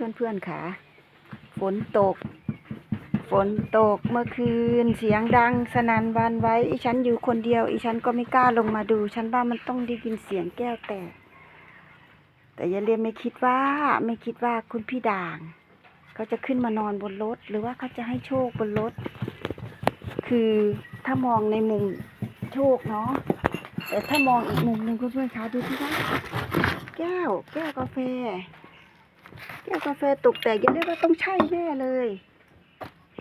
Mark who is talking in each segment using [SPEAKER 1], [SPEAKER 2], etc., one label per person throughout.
[SPEAKER 1] เพื่อนๆค่ะฝนตก ฝนตกเมื่อคืน เสียงดังสนั่นวันไว้ อีฉันอยู่คนเดียว อีฉันก็ไม่กล้าลงมาดู ฉันว่ามันต้องได้ยินเสียงแก้วแตก แต่ยายเรียนไม่คิดว่า ไม่คิดว่าคุณพี่ด่าง เขาจะขึ้นมานอนบนรถ หรือว่าเขาจะให้โชคบนรถ คือถ้ามองในมุมโชคเนาะ แต่ถ้ามองอีกมุมหนึ่งเพื่อนๆคะดูที่ว่าแก้ว แก้วกาแฟ แก้วกาแฟตกแต่ยังได้ว่าต้องใช่แน่เลย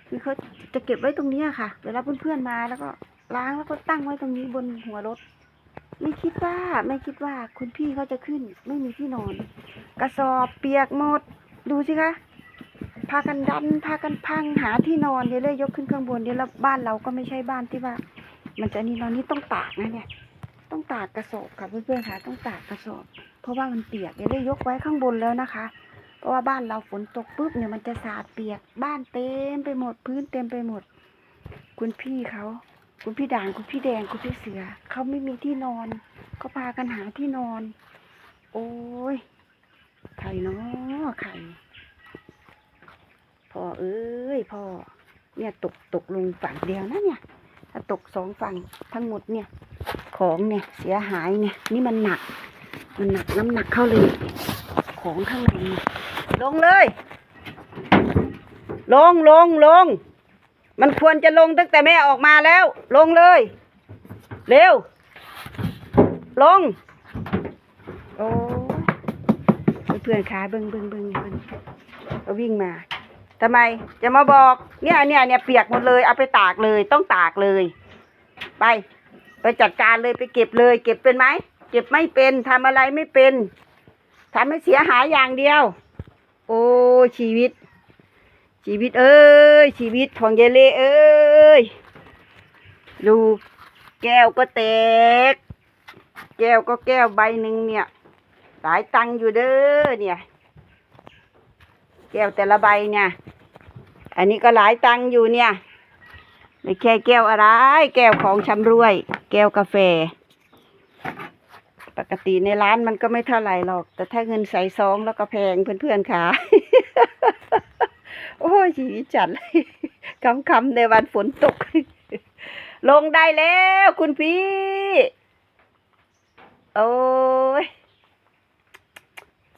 [SPEAKER 1] คือเขาจะเก็บไว้ตรงนี้ค่ะ เวลาเพื่อนๆมาแล้วก็ล้างแล้วก็ตั้งไว้ตรงนี้บนหัวรถ ไม่คิดว่าไม่คิดว่าคุณพี่เขาจะขึ้น ไม่มีที่นอน กระสอบเปียกหมด ดูสิคะพากันดันพากันพังหาที่นอนเดี๋ยวเลยยกขึ้นข้างบนเดี๋ยวแล้วบ้านเราก็ไม่ใช่บ้านที่ว่า มันจะนี่นอนนี่ต้องตากนะเนี่ย ต้องตากกระสอบค่ะเพื่อนๆค่ะต้องตากกระสอบ เพราะว่ามันเปียกเดี๋ยวเลยยกไว้ข้างบนแล้วนะคะ เพราะว่าบ้านเราฝนตกปุ๊บเนี่ยมันจะสาดเปียก บ้านเต็มไปหมด พื้นเต็มไปหมด คุณพี่เขาคุณพี่ด่างคุณพี่แดงคุณพี่เสือเขาไม่มีที่นอนเขาพากันหาที่นอน โอ้ยไข่เนาะไข่พ่อเอ้ยพ่อ เนี่ยตกตกลงฝั่งเดียวนะเนี่ย ถ้าตกสองฝั่งทั้งหมดเนี่ย ของเนี่ยเสียหายเนี่ย นี่มันหนัก มันหนักน้ำหนักเข้าเลย ของข้างในเนี่ย ลงเลย ลงลงลง มันควรจะลงตั้งแต่แม่ออกมาแล้ว ลงเลย เร็ว ลง โอ้เพื่อนขาเบิ้งเบิ้งเบิ้งเบิ้งก็วิ่งมาทำไม จะมาบอก เนี่ยเนี่ยเนี่ยเปียกหมดเลย เอาไปตากเลย ต้องตากเลย ไป ไปจัดการเลยไปเก็บเลย เก็บเป็นไหม เก็บไม่เป็นทำอะไรไม่เป็นทำให้เสียหายอย่างเดียว โอ้ชีวิต ชีวิต เอ้ย ชีวิตของเยเล่เอ้ยดูแก้วก็แตก แก้วก็แก้วใบหนึ่งเนี่ย หลายตังอยู่เด้อเนี่ย แก้วแต่ละใบเนี่ย อันนี้ก็หลายตังอยู่เนี่ยไม่แค่แก้วอะไร แก้วของชำรวย แก้วกาแฟ ปกติในร้านมันก็ไม่เท่าไหร่หรอก แต่ถ้าเงินใส่ซองแล้วก็แพงเพื่อนๆค่ะ โอ้ยชีวิตจัดเลยคำๆในวันฝนตก ลงได้แล้วคุณพี่ โอ้ย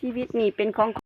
[SPEAKER 1] ชีวิตนี่เป็นของ